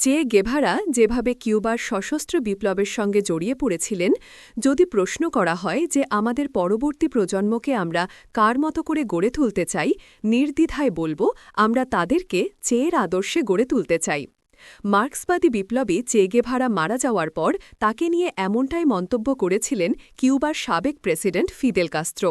চে গেভারা যেভাবে কিউবার সশস্ত্র বিপ্লবের সঙ্গে জড়িয়ে পড়েছিলেন, যদি প্রশ্ন করা হয় যে আমাদের পরবর্তী প্রজন্মকে আমরা কার মতো করে গড়ে তুলতে চাই, নির্দ্বিধায় বলব, আমরা তাদেরকে চেয়ের আদর্শে গড়ে তুলতে চাই। মার্ক্সবাদী বিপ্লবী চে গেভারা মারা যাওয়ার পর তাকে নিয়ে এমনটাই মন্তব্য করেছিলেন কিউবার সাবেক প্রেসিডেন্ট ফিদেল কাস্ত্রো।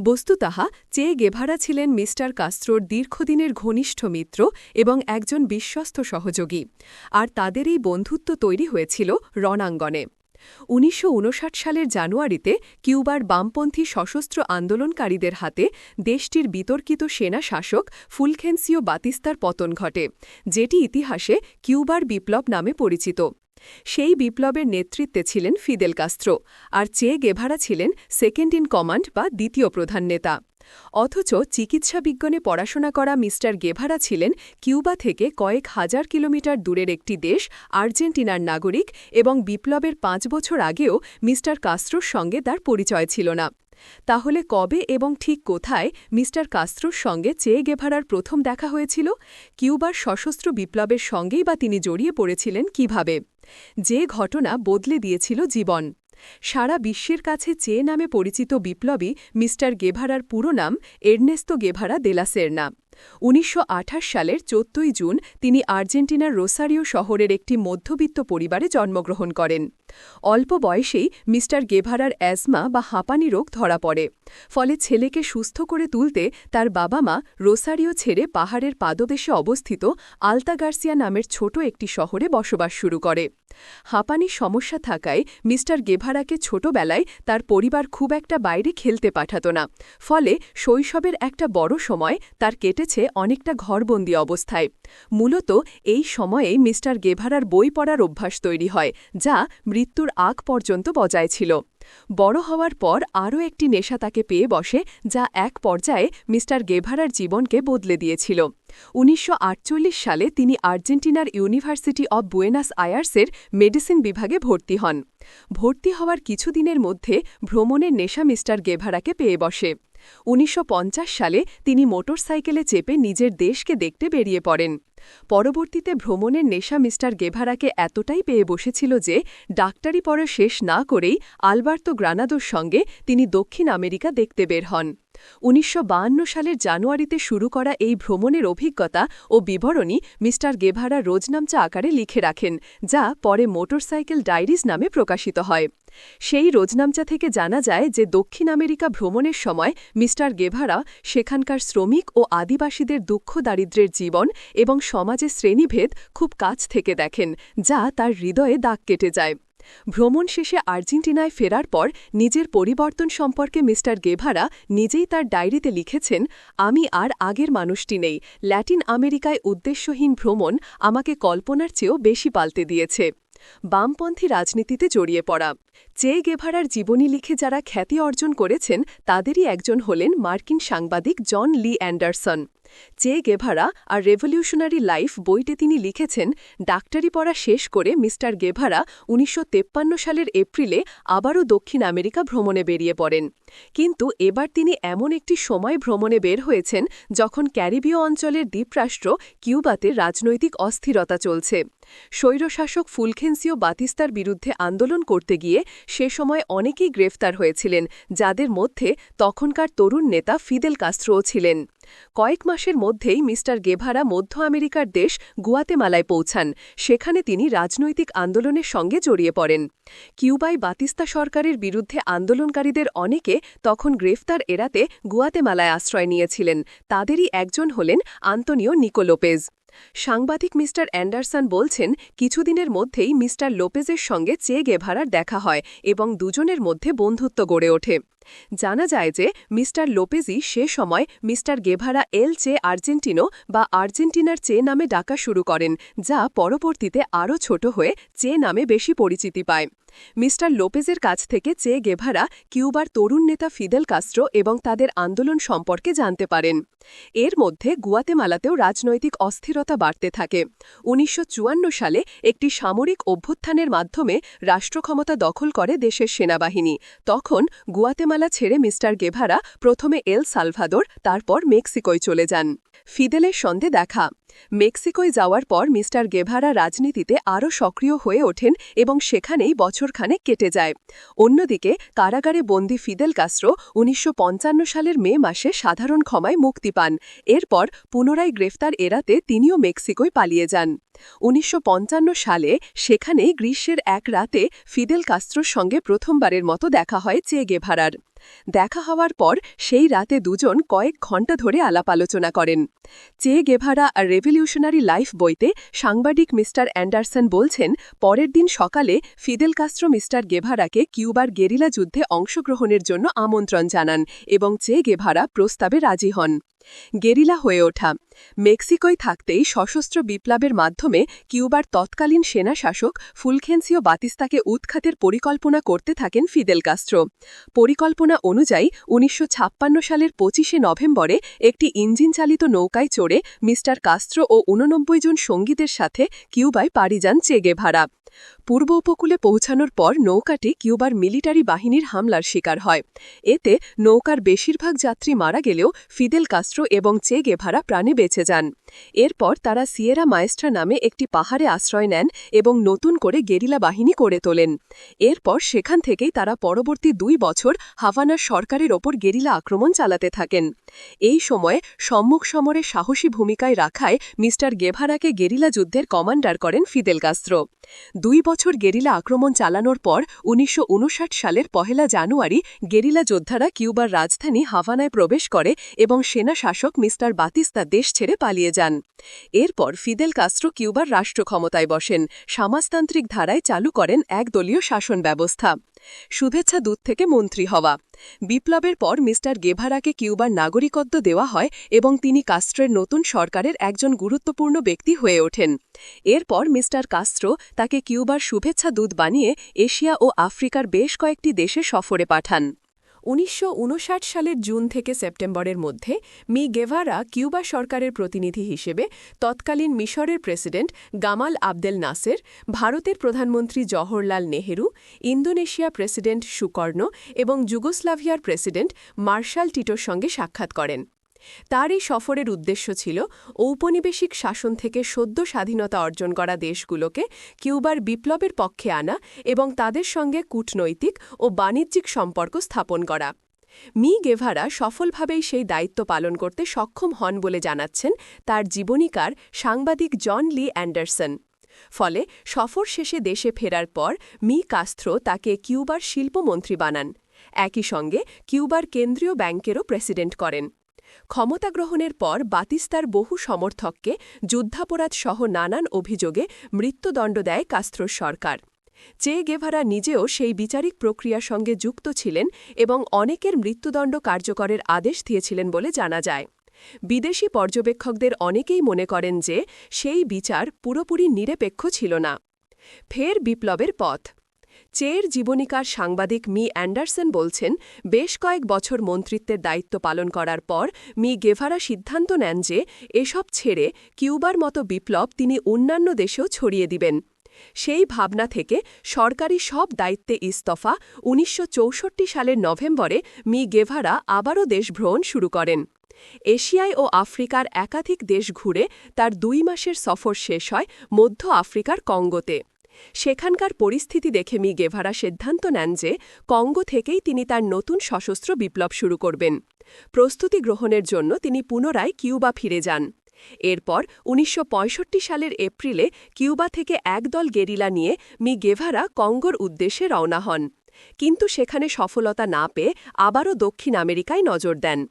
বস্তুতাহা চে গেভারা ছিলেন মিস্টার কাস্ত্রোর দীর্ঘদিনের ঘনিষ্ঠ মিত্র এবং একজন বিশ্বস্ত সহযোগী। আর তাদের এই বন্ধুত্ব তৈরি হয়েছিল রণাঙ্গনে। উনিশশো উনষাট সালের জানুয়ারিতে কিউবার বামপন্থী সশস্ত্র আন্দোলনকারীদের হাতে দেশটির বিতর্কিত সেনা শাসক ফুলখেন্সিও বাতিস্তার পতন ঘটে, যেটি ইতিহাসে কিউবার বিপ্লব নামে পরিচিত। সেই বিপ্লবের নেতৃত্বে ছিলেন ফিদেল কাস্ত্রো, আর চে গেভারা ছিলেন সেকেন্ড ইন কমান্ড বা দ্বিতীয় প্রধান নেতা। অথচ চিকিৎসা বিজ্ঞানে পড়াশোনা করা মিস্টার গেভারা ছিলেন কিউবা থেকে কয়েক হাজার কিলোমিটার দূরের একটি দেশ, আর্জেন্টিনার নাগরিক এবং বিপ্লবের পাঁচ বছর আগেও মিস্টার কাস্ত্রোর সঙ্গে তার পরিচয় ছিল না। তাহলে কবে এবং ঠিক কোথায় মিস্টার কাস্ত্রোর সঙ্গে চে গেভারার প্রথম দেখা হয়েছিল? কিউবার সশস্ত্র বিপ্লবের সঙ্গেই বা তিনি জড়িয়ে পড়েছিলেন কীভাবে? যে ঘটনা বদলে দিয়েছিল জীবন। সারা বিশ্বের কাছে চে নামে পরিচিত বিপ্লবী মিস্টার গেভারার পুরো নাম এর্নেস্তো গেভারা দেলাসেরনা উনিশশো আঠাশ সালের চোদ্দই জুন তিনি আর্জেন্টিনার রোসারিও শহরের একটি মধ্যবিত্ত পরিবারে জন্মগ্রহণ করেন। অল্প বয়সেই মিস্টার গেভারার অ্যাজমা বা হাঁপানি রোগ ধরা পড়ে। ফলে ছেলেকে সুস্থ করে তুলতে তার বাবা মা রোসারিও ছেড়ে পাহাড়ের পাদদেশে অবস্থিত আলতাগার্সিয়া নামের ছোট একটি শহরে বসবাস শুরু করে। হাঁপানির সমস্যা থাকায় মিস্টার গেভারাকে ছোটবেলায় তার পরিবার খুব একটা বাইরে খেলতে পাঠাত না। ফলে শৈশবের একটা বড় সময় তার কেটেছে অনেকটা ঘরবন্দি অবস্থায়। মূলত এই সময়ে মিস্টার গেভারার বই পড়ার অভ্যাস তৈরি হয়, যা মৃত্যুর আগ পর্যন্ত বজায় ছিল। বড় হওয়ার পর আরও একটি নেশা তাকে পেয়ে বসে, যা এক পর্যায়ে মিস্টার গেভারার জীবনকে বদলে দিয়েছিল। উনিশশো আটচল্লিশ সালে তিনি আর্জেন্টিনার ইউনিভার্সিটি অব বুয়েনাস আয়ার্সের মেডিসিন বিভাগে ভর্তি হন। ভর্তি হওয়ার কিছুদিনের মধ্যে ভ্রমণের নেশা মিস্টার গেভারাকে পেয়ে বসে। উনিশশো পঞ্চাশ সালে তিনি মোটরসাইকেলে চেপে নিজের দেশকে দেখতে বেরিয়ে পড়েন। পরবর্তীতে ভ্রমণের নেশা মিস্টার গেভারাকে এতটাই পেয়ে বসেছিল যে ডাক্তারি পড়া শেষ না করেই আলবার্তো গ্রানাদোর সঙ্গে তিনি দক্ষিণ আমেরিকা দেখতে বের হন। উনিশশো সালের জানুয়ারিতে শুরু করা এই ভ্রমণের অভিজ্ঞতা ও বিবরণী মিস্টার গেভারা রোজনামচা আকারে লিখে রাখেন, যা পরে মোটরসাইকেল ডায়েরিজ নামে প্রকাশিত হয়। সেই রোজনামচা থেকে জানা যায় যে দক্ষিণ আমেরিকা ভ্রমণের সময় মিস্টার গেভারা সেখানকার শ্রমিক ও আদিবাসীদের দুঃখ দারিদ্রের জীবন এবং সমাজে শ্রেণীভেদ খুব কাছ থেকে দেখেন, যা তার হৃদয়ে দাগ কেটে যায়। ভ্রমণ শেষে আর্জেন্টিনায় ফেরার পর নিজের পরিবর্তন সম্পর্কে মিস্টার গেভারা নিজেই তার ডায়েরিতে লিখেছেন, আমি আর আগের মানুষটি নেই। ল্যাটিন আমেরিকায় উদ্দেশ্যহীন ভ্রমণ আমাকে কল্পনার চেয়েও বেশি পাল্টে দিয়েছে। বামপন্থী রাজনীতিতে জড়িয়ে পড়া। চে গেভারার জীবনী লিখে যারা খ্যাতি অর্জন করেছেন, তাদেরই একজন হলেন মার্কিন সাংবাদিক Jon Lee Anderson. Che Guevara আর রেভলিউশনারি লাইফ বইতে তিনি লিখেছেন, ডাক্তারি পড়া শেষ করে মিস্টার গেভারা উনিশশো সালের এপ্রিলে আবারও দক্ষিণ আমেরিকা ভ্রমণে বেরিয়ে পড়েন। কিন্তু এবার তিনি এমন একটি সময় ভ্রমণে বের হয়েছেন যখন ক্যারিবীয় অঞ্চলের দ্বীপরাষ্ট্র কিউবাতে রাজনৈতিক অস্থিরতা চলছে। স্বৈরশাসক ফুলখেন্সিও বাতিস্তার বিরুদ্ধে আন্দোলন করতে গিয়ে সে সময় অনেকেই গ্রেফতার হয়েছিলেন, যাদের মধ্যে তখনকার তরুণ নেতা ফিদেল কাস্ত্রোও ছিলেন। কয়েক মাসের মধ্যেই মিস্টার গেভারা মধ্য আমেরিকার দেশ গুয়াতেমালায় পৌঁছান, সেখানে তিনি রাজনৈতিক আন্দোলনের সঙ্গে জড়িয়ে পড়েন। কিউবাই বাতিস্তা সরকারের বিরুদ্ধে আন্দোলনকারীদের অনেকে তখন গ্রেফতার এড়াতে গুয়াতেমালায় আশ্রয় নিয়েছিলেন, তাদেরই একজন হলেন আন্তনিও নিকোলোপেজ। সাংবাদিক মিস্টার অ্যান্ডারসন বলছেন, কিছুদিনের মধ্যেই মিস্টার লোপেজের সঙ্গে চে গেভারার দেখা হয় এবং দুজনের মধ্যে বন্ধুত্ব গড়ে ওঠে। জানা যায় যে মিস্টার লোপেজি সে সময় মিস্টার গেভারা এল চে আর্জেন্টিনো বা আর্জেন্টিনার চে নামে ডাকা শুরু করেন, যা পরবর্তীতে আরও ছোট হয়ে চে নামে বেশি পরিচিতি পায়। মিস্টার লোপেজের কাছ থেকে চে গেভারা কিউবার তরুণ নেতা ফিদেল কাস্ট্রো এবং তাদের আন্দোলন সম্পর্কে জানতে পারেন। এর মধ্যে গুয়াতেমালাতেও রাজনৈতিক অস্থিরতা বাড়তে থাকে। উনিশশো চুয়ান্ন সালে একটি সামরিক অভ্যুত্থানের মাধ্যমে রাষ্ট্রক্ষমতা দখল করে দেশের সেনাবাহিনী। তখন গুয়াতেমালা ছেড়ে মিস্টার গেভারা প্রথমে এল সালভাদোর তারপর মেক্সিকোয় চলে যান। ফিদেলের সন্ধে দেখা। মেক্সিকোয় যাওয়ার পর মিস্টার গেভারা রাজনীতিতে আরও সক্রিয় হয়ে ওঠেন এবং সেখানেই বছরখানেক কেটে যায়। অন্যদিকে, কারাগারে বন্দি ফিদেল কাস্ট্রো উনিশশো সালের মে মাসে সাধারণ ক্ষমায় মুক্তি পান। এরপর পুনরায় গ্রেফতার এড়াতে তিনিও মেক্সিকোয় পালিয়ে যান। উনিশশো পঞ্চান্ন সালে সেখানেই গ্রীষ্মের এক রাতে ফিদেল কাস্ত্রোর সঙ্গে প্রথমবারের মতো দেখা হয় চে গেভারার। দেখা হওয়ার পর সেই রাতে দুজন কয়েক ঘণ্টা ধরে আলাপ আলোচনা করেন। চে গেভারা আর রেভলিউশনারি লাইফ বইতে সাংবাদিক মিস্টার অ্যান্ডারসন বলছেন, পরের দিন সকালে ফিদেল কাস্ত্রো মিস্টার গেভারাকে কিউবার গেরিলা যুদ্ধে অংশগ্রহণের জন্য আমন্ত্রণ জানান এবং চে গেভারা প্রস্তাবে রাজি হন। গেরিলা হয়ে ওঠা। মেক্সিকোয় থাকতেই সশস্ত্র বিপ্লবের মাধ্যমে কিউবার তৎকালীন সেনা শাসক ফুলখেন্সিও বাতিস্তাকে উৎখাতের পরিকল্পনা করতে থাকেন ফিদেল কাস্ট্রো পরিকল্পনা অনুযায়ী উনিশশো ছাপ্পান্ন সালের পঁচিশে নভেম্বরে একটি ইঞ্জিন চালিত নৌকায় চড়ে মিস্টার কাস্ত্রো ও উননব্বই জন সঙ্গীদের সাথে কিউবায় পাড়ি যান চেগে ভাড়া পূর্ব উপকূলে পৌঁছানোর পর নৌকাটি কিউবার মিলিটারি বাহিনীর হামলার শিকার হয়। এতে নৌকার বেশিরভাগ যাত্রী মারা গেলেও ফিদেল কাস্ট্রো এবং চে গেভারা প্রাণে বেঁচে যান। এরপর তারা সিয়েরা মায়েস্ট্রা নামে একটি পাহাড়ে আশ্রয় নেন এবং নতুন করে গেরিলা বাহিনী করে তোলেন। এরপর সেখান থেকেই তারা পরবর্তী দুই বছর হাভানার সরকারের ওপর গেরিলা আক্রমণ চালাতে থাকেন। এই সময়ে সম্মুখ সমরে সাহসী ভূমিকায় রাখায় মিস্টার গেভারাকে গেরিলা যুদ্ধের কমান্ডার করেন ফিদেল কাস্ত্রো। দুই বছর গেরিলা আক্রমণ চালানোর পর উনিশশো উনষাট সালের পহেলা জানুয়ারি গেরিলা যোদ্ধারা কিউবার রাজধানী হাভানায় প্রবেশ করে এবং সেনা শাসক মিস্টার বাতিস্তা দেশ ছেড়ে পালিয়ে যান। এরপর ফিদেল কাস্ত্রো কিউবার রাষ্ট্র ক্ষমতায় বসেন। সমাজতান্ত্রিক ধারায় চালু করেন একদলীয় শাসন ব্যবস্থা। শুভেচ্ছা দূত থেকে মন্ত্রী হওয়া। বিপ্লবের পর মিস্টার গেভারাকে কিউবার নাগরিকত্ব দেওয়া হয় এবং তিনি কাস্ট্রের নতুন সরকারের একজন গুরুত্বপূর্ণ ব্যক্তি হয়ে ওঠেন। এরপর মিস্টার কাস্ত্রো তাকে কিউবার শুভেচ্ছা দূত বানিয়ে এশিয়া ও আফ্রিকার বেশ কয়েকটি দেশে সফরে পাঠান। উনিশশো উনষাট সালের জুন থেকে সেপ্টেম্বরের মধ্যে মি গেভারা কিউবা সরকারের প্রতিনিধি হিসেবে তৎকালীন মিশরের প্রেসিডেন্ট গামাল আবদেল নাসের, ভারতের প্রধানমন্ত্রী Jawaharlal Nehru, Indonesia president Sukarno এবং যুগোস্লাভিয়ার প্রেসিডেন্ট মার্শাল টিটোর সঙ্গে সাক্ষাৎ করেন। তার এই সফরের উদ্দেশ্য ছিল ঔপনিবেশিক শাসন থেকে সদ্য স্বাধীনতা অর্জন করা দেশগুলোকে কিউবার বিপ্লবের পক্ষে আনা এবং তাদের সঙ্গে কূটনৈতিক ও বাণিজ্যিক সম্পর্ক স্থাপন করা। মি গেভারা সফলভাবেই সেই দায়িত্ব পালন করতে সক্ষম হন বলে জানাচ্ছেন তার জীবনীকার সাংবাদিক জন লি অ্যান্ডারসন। ফলে সফর শেষে দেশে ফেরার পর মি কাস্ত্রো তাকে কিউবার শিল্পমন্ত্রী বানান। একই সঙ্গে কিউবার কেন্দ্রীয় ব্যাংকেরও প্রেসিডেন্ট করেন। ক্ষমতা গ্রহণের পর বাতিস্তার বহু সমর্থককে যুদ্ধাপরাধ সহ নানান অভিযোগে মৃত্যুদণ্ড দেয় কাস্ত্রোর সরকার। চে গেভারা নিজেও সেই বিচারিক প্রক্রিয়ার সঙ্গে যুক্ত ছিলেন এবং অনেকের মৃত্যুদণ্ড কার্যকরের আদেশ দিয়েছিলেন বলে জানা যায়। বিদেশি পর্যবেক্ষকদের অনেকেই মনে করেন যে সেই বিচার পুরোপুরি নিরপেক্ষ ছিল না। ফের বিপ্লবের পথ। চের জীবনীকার সাংবাদিক মি অ্যান্ডারসন বলছেন, বেশ কয়েক বছর মন্ত্রিত্বের দায়িত্ব পালন করার পর মি গেভারা সিদ্ধান্ত নেন যে এসব ছেড়ে কিউবার মতো বিপ্লব তিনি অন্যান্য দেশেও ছড়িয়ে দিবেন। সেই ভাবনা থেকে সরকারি সব দায়িত্বে ইস্তফা উনিশশো চৌষট্টি সালের নভেম্বরে মি গেভারা আবারও দেশভ্রমণ শুরু করেন। এশিয়ায় ও আফ্রিকার একাধিক দেশ ঘুরে তার দুই মাসের সফর শেষ হয় মধ্য আফ্রিকার কঙ্গোতে। সেখানকার পরিস্থিতি দেখে মি. গেভারা সিদ্ধান্ত নেন যে কঙ্গো থেকেই তিনি তার নতুন সশস্ত্র বিপ্লব শুরু করবেন। প্রস্তুতি গ্রহণের জন্য তিনি পুনরায় কিউবা ফিরে যান। এরপর উনিশশো পঁয়ষট্টি সালের এপ্রিলে কিউবা থেকে একদল গেরিলা নিয়ে মি. গেভারা কঙ্গোর উদ্দেশ্যে রওনা হন। কিন্তু সেখানে সফলতা না পেয়ে আবারও দক্ষিণ আমেরিকায় নজর দেন।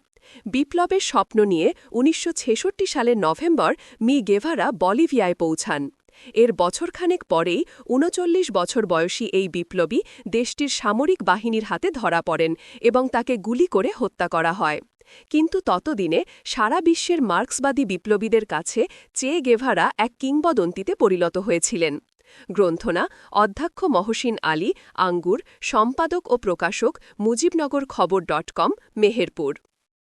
বিপ্লবের স্বপ্ন নিয়ে উনিশশো ছেষট্টি সালের নভেম্বর মি. গেভারা বলিভিয়ায় পৌঁছান। এর বছরখানেক পরেই উনচল্লিশ বছর বয়সী এই বিপ্লবী দেশটির সামরিক বাহিনীর হাতে ধরা পড়েন এবং তাকে গুলি করে হত্যা করা হয়। কিন্তু ততদিনে সারা বিশ্বের মার্ক্সবাদী বিপ্লবীদের কাছে চে গেভারা এক কিংবদন্তিতে পরিণত হয়েছিলেন। গ্রন্থনা, অধ্যক্ষ মহসিন আলী, আঙ্গুর, সম্পাদক ও প্রকাশক মুজিবনগর খবর ডট কম, মেহেরপুর।